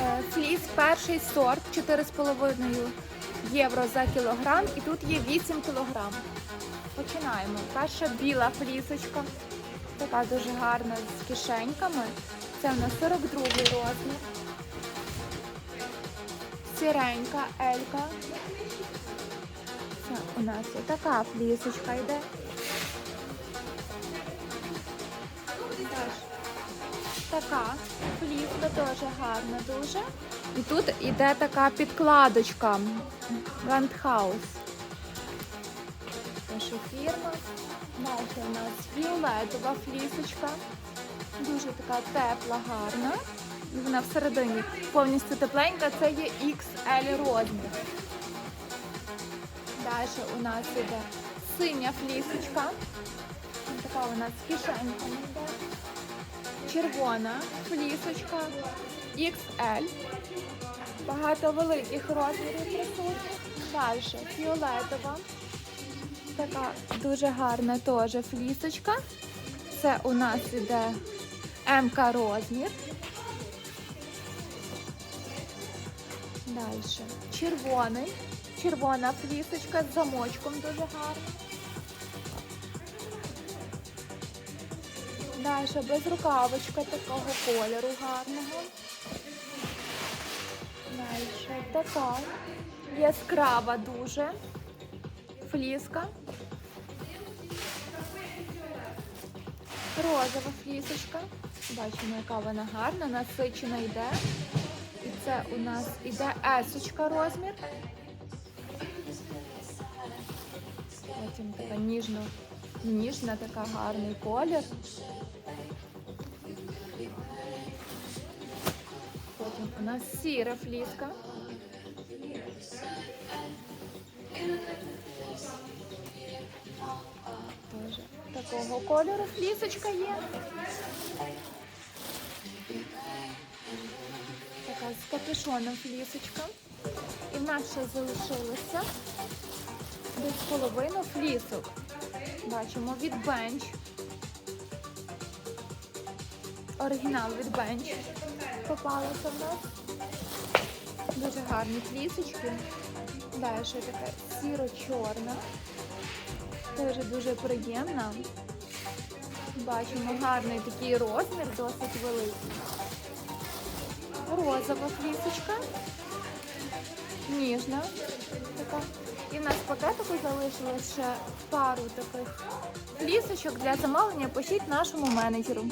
Е, Фліс перший сорт 4,5 євро за кілограм і тут є 8 кілограм. Починаємо. Перша біла флісочка, така дуже гарна з кишеньками. Це в нас 42 розмір. Сіренька, елька. Це у нас є така флісочка йде. Така фліска теж гарна дуже. І тут іде така підкладочка Ландхаус. Наша фірма. Далі у нас фіолетова флісочка. Дуже така тепла, гарна. І вона всередині повністю тепленька. Це є XL розмір. Далі у нас іде синя флісочка. Така у нас з кишеньками йде. Червона флісочка XL. Багато великих розмірів присутніх. Далі фіолетова. Така дуже гарна теж флісочка. Це у нас іде МК розмір. Далі червоний. Червона флісочка з замочком дуже гарна. Далі безрукавочка такого кольору гарного. Далі така яскрава дуже фліска. Розова флісочка. Бачимо, яка вона гарна, насичена йде. І це у нас іде есочка розмір. Потім така ніжно, ніжна, така гарний колір. Потім у нас сіра фліска. Тоже такого кольору флісочка є. Така з капюшоном флісочка. І в нас ще залишилося десь половину флісок. Бачимо від бенч. Оригінал від бенч попалася в нас. Дуже гарні флісочки. Далі така сіро-чорна. Теж дуже приємна. Бачимо гарний такий розмір, досить великий. Розова флісочка. Ніжна. Така. І в нас в пакетику залишилось ще пару таких лісочок для замовлення. Пишіть нашому менеджеру.